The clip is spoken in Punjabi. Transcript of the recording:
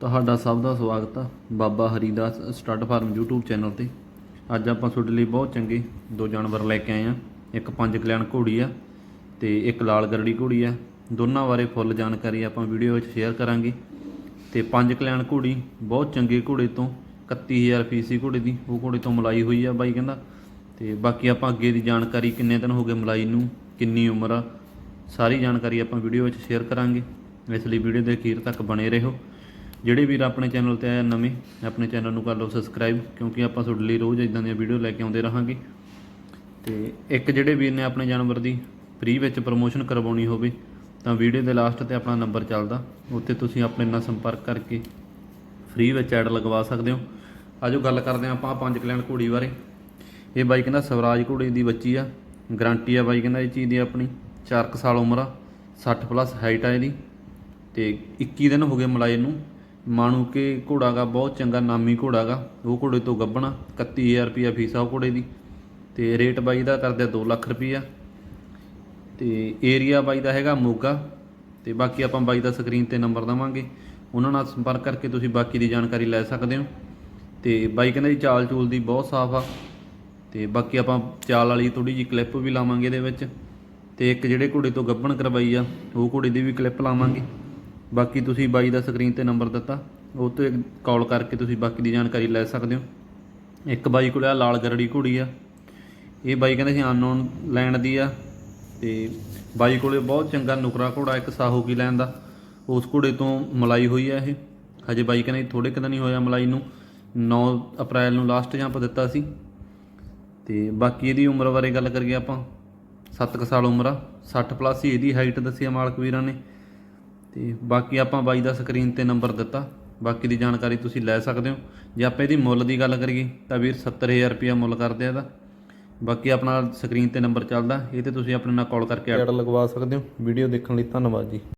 ਤੁਹਾਡਾ ਸਭ ਦਾ ਸਵਾਗਤ ਆ Baba Haridas stud farm YouTube channel ਤੇ। ਅੱਜ ਆਪਾਂ ਤੁਹਾਡੇ ਲਈ ਬਹੁਤ ਚੰਗੇ ਦੋ ਜਾਨਵਰ ਲੈ ਕੇ ਆਏ ਆ। ਇੱਕ ਪੰਜ ਕਲਿਆਣ ਘੋੜੀ ਆ ਤੇ ਇੱਕ ਲਾਲ ਗਰੜੀ ਘੋੜੀ ਆ। ਦੋਨਾਂ ਬਾਰੇ ਫੁੱਲ ਜਾਣਕਾਰੀ ਆਪਾਂ ਵੀਡੀਓ ਵਿੱਚ ਸ਼ੇਅਰ ਕਰਾਂਗੇ। ਤੇ ਪੰਜ ਕਲਿਆਣ ਘੋੜੀ ਬਹੁਤ ਚੰਗੇ ਘੋੜੇ ਤੋਂ 31000 ਫੀਸ ਸੀ ਘੋੜੇ ਦੀ, ਉਹ ਘੋੜੇ ਤੋਂ ਮਲਾਈ ਹੋਈ ਆ ਬਾਈ ਕਹਿੰਦਾ। ਤੇ ਬਾਕੀ ਆਪਾਂ ਅੱਗੇ ਦੀ ਜਾਣਕਾਰੀ ਕਿੰਨੇ ਦਿਨ ਹੋ ਗਏ ਮਲਾਈ ਨੂੰ, ਕਿੰਨੀ ਉਮਰ ਆ, ਸਾਰੀ ਜਾਣਕਾਰੀ ਆਪਾਂ ਵੀਡੀਓ ਵਿੱਚ ਸ਼ੇਅਰ ਕਰਾਂਗੇ। ਇਸ ਲਈ ਵੀਡੀਓ ਦੇ ਅਖੀਰ ਤੱਕ ਬਣੇ ਰਹੋ। ਜਿਹੜੇ ਵੀਰ ਆਪਣੇ ਚੈਨਲ ਤੇ ਆਏ ਨਵੇਂ, ਆਪਣੇ ਚੈਨਲ ਨੂੰ ਕਰ ਲਓ ਸਬਸਕ੍ਰਾਈਬ ਕਿਉਂਕਿ ਆਪਾਂ ਤੁਹਾਡੇ ਲਈ ਰੋਜ਼ ਇਦਾਂ ਦੀਆਂ ਵੀਡੀਓ ਲੈ ਕੇ ਆਉਂਦੇ ਰਹਾਂਗੇ। ਤੇ ਇੱਕ ਜਿਹੜੇ ਵੀਰ ਨੇ ਆਪਣੇ ਜਾਨਵਰ ਦੀ ਫ੍ਰੀ ਵਿੱਚ ਪ੍ਰਮੋਸ਼ਨ ਕਰਵਾਉਣੀ ਹੋਵੇ, ਤਾਂ ਵੀਡੀਓ ਦੇ ਲਾਸਟ ਤੇ ਆਪਣਾ ਨੰਬਰ ਚੱਲਦਾ। ਉੱਥੇ ਤੁਸੀਂ ਆਪਣੇ ਨਾਲ ਸੰਪਰਕ ਕਰਕੇ ਫ੍ਰੀ ਵਿੱਚ ਐਡ ਲਗਵਾ ਸਕਦੇ ਹੋ। ਆਜੋ ਗੱਲ ਕਰਦੇ ਹਾਂ ਆਪਾਂ ਪੰਜ ਕਲਿਆਣ ਘੋੜੀ ਬਾਰੇ। ਇਹ ਬਾਈ ਕਹਿੰਦਾ ਸਵਰਾਜ ਘੋੜੀ ਦੀ ਬੱਚੀ ਆ। ਗਾਰੰਟੀ ਆ ਬਾਈ ਕਹਿੰਦਾ ਇਹ ਚੀਜ਼ ਦੀ ਆਪਣੀ। 4 ਸਾਲ ਉਮਰ ਆ 60 ਪਲੱਸ ਹਾਈਟ ਆ ਇਹਦੀ। ਤੇ 21 ਦਿਨ ਹੋ ਗਏ ਮਲਾਈ ਨੂੰ। ਮਾਣੂ ਕੇ ਘੋੜਾ ਗਾ, ਬਹੁਤ ਚੰਗਾ ਨਾਮੀ ਘੋੜਾ ਗਾ। ਉਹ ਘੋੜੇ ਤੋਂ ਗੱਬਣਾ 31000 ਰੁਪਿਆ ਫੀਸ ਆ ਉਹ ਘੋੜੇ ਦੀ। ਤੇ ਰੇਟ ਬਾਈ ਦਾ ਕਰਦੇ 2 ਲੱਖ ਰੁਪਿਆ ਤੇ ਏਰੀਆ ਬਾਈ ਦਾ ਹੈਗਾ ਮੋਗਾ। ਤੇ ਬਾਕੀ ਆਪਾਂ ਬਾਈ ਦਾ ਸਕਰੀਨ ਤੇ ਨੰਬਰ ਦਵਾਂਗੇ। ਉਹਨਾਂ ਨਾਲ ਸੰਪਰਕ ਕਰਕੇ ਤੁਸੀਂ ਬਾਕੀ ਦੀ ਜਾਣਕਾਰੀ ਲੈ ਸਕਦੇ ਹੋ। ਤੇ ਬਾਈ ਕਹਿੰਦਾ ਜੀ, ਚਾਲ ਚੂਲ ਦੀ ਬਹੁਤ ਸਾਫ਼ ਆ। ਤੇ ਬਾਕੀ ਆਪਾਂ ਚਾਲ ਵਾਲੀ ਥੋੜੀ ਜਿਹੀ ਕਲਿੱਪ ਵੀ ਲਾਵਾਂਗੇ ਇਹਦੇ ਵਿੱਚ। ਤੇ ਇੱਕ ਜਿਹੜੇ ਘੋੜੇ ਤੋਂ ਗੱਬਣ ਕਰਵਾਈ ਆ, ਉਹ ਘੋੜੇ ਦੀ ਵੀ ਕਲਿੱਪ ਲਾਵਾਂਗੇ। ਬਾਕੀ ਤੁਸੀਂ ਬਾਈ ਦਾ ਸਕਰੀਨ ਤੇ ਨੰਬਰ ਦਿੱਤਾ, ਉਹ ਤੇ ਕਾਲ ਕਰਕੇ ਤੁਸੀਂ ਬਾਕੀ ਦੀ ਜਾਣਕਾਰੀ ਲੈ ਸਕਦੇ ਹੋ। ਇੱਕ ਬਾਈ ਕੋਲ ਆ, ਲਾਲ ਗਰੜੀ ਘੋੜੀ ਆ। ਇਹ ਬਾਈ ਕਹਿੰਦੇ ਸੀ ਅਨਨੋਨ ਲੈਣ ਦੀ ਆ, ਤੇ ਬਾਈ ਕੋਲੇ ਬਹੁਤ ਚੰਗਾ ਨੁਕਰਾ ਘੋੜਾ, ਇੱਕ ਸਾਹੋ ਕੀ ਲੈਣ ਦਾ। ਉਸ ਘੋੜੇ ਤੋਂ ਮਲਾਈ ਹੋਈ ਆ ਇਹ। ਹਜੇ ਬਾਈ ਕਹਿੰਦੇ ਥੋੜੇ ਕੁ ਦਿਨ ਹੀ ਹੋਇਆ ਮਲਾਈ ਨੂੰ। 9 ਅਪ੍ਰੈਲ ਨੂੰ ਲਾਸਟ ਜੰਪ ਦਿੱਤਾ ਸੀ। ਤੇ ਬਾਕੀ ਇਹਦੀ ਉਮਰ ਬਾਰੇ ਗੱਲ ਕਰੀਏ ਆਪਾਂ। 7 ਸਾਲ ਉਮਰ ਆ। 60 ਪਲੱਸ ਹੀ ਇਹਦੀ ਹਾਈਟ ਦੱਸੀ ਆ ਮਾਲਕ ਵੀਰਾਂ ਨੇ। ਤੇ ਬਾਕੀ ਆਪਾਂ ਬਾਈ ਦਾ ਸਕਰੀਨ ਤੇ ਨੰਬਰ ਦਿੱਤਾ। ਬਾਕੀ ਦੀ ਜਾਣਕਾਰੀ ਤੁਸੀਂ ਲੈ ਸਕਦੇ ਹੋ। ਜੇ ਆਪਾਂ ਇਹਦੀ ਮੁੱਲ ਦੀ ਗੱਲ ਕਰੀਏ ਤਾਂ ਵੀਰ 70000 ਰੁਪਇਆ ਮੁੱਲ ਕਰਦੇ ਆ ਇਹਦਾ। ਬਾਕੀ ਆਪਣਾ ਸਕਰੀਨ ਤੇ ਨੰਬਰ ਚੱਲਦਾ। ਇਹ ਤੇ ਤੁਸੀਂ ਆਪਣੇ ਨਾਲ ਕਾਲ ਕਰਕੇ ਐਡ ਲਗਵਾ ਸਕਦੇ ਹੋ। ਵੀਡੀਓ ਦੇਖਣ ਲਈ ਧੰਨਵਾਦ ਜੀ।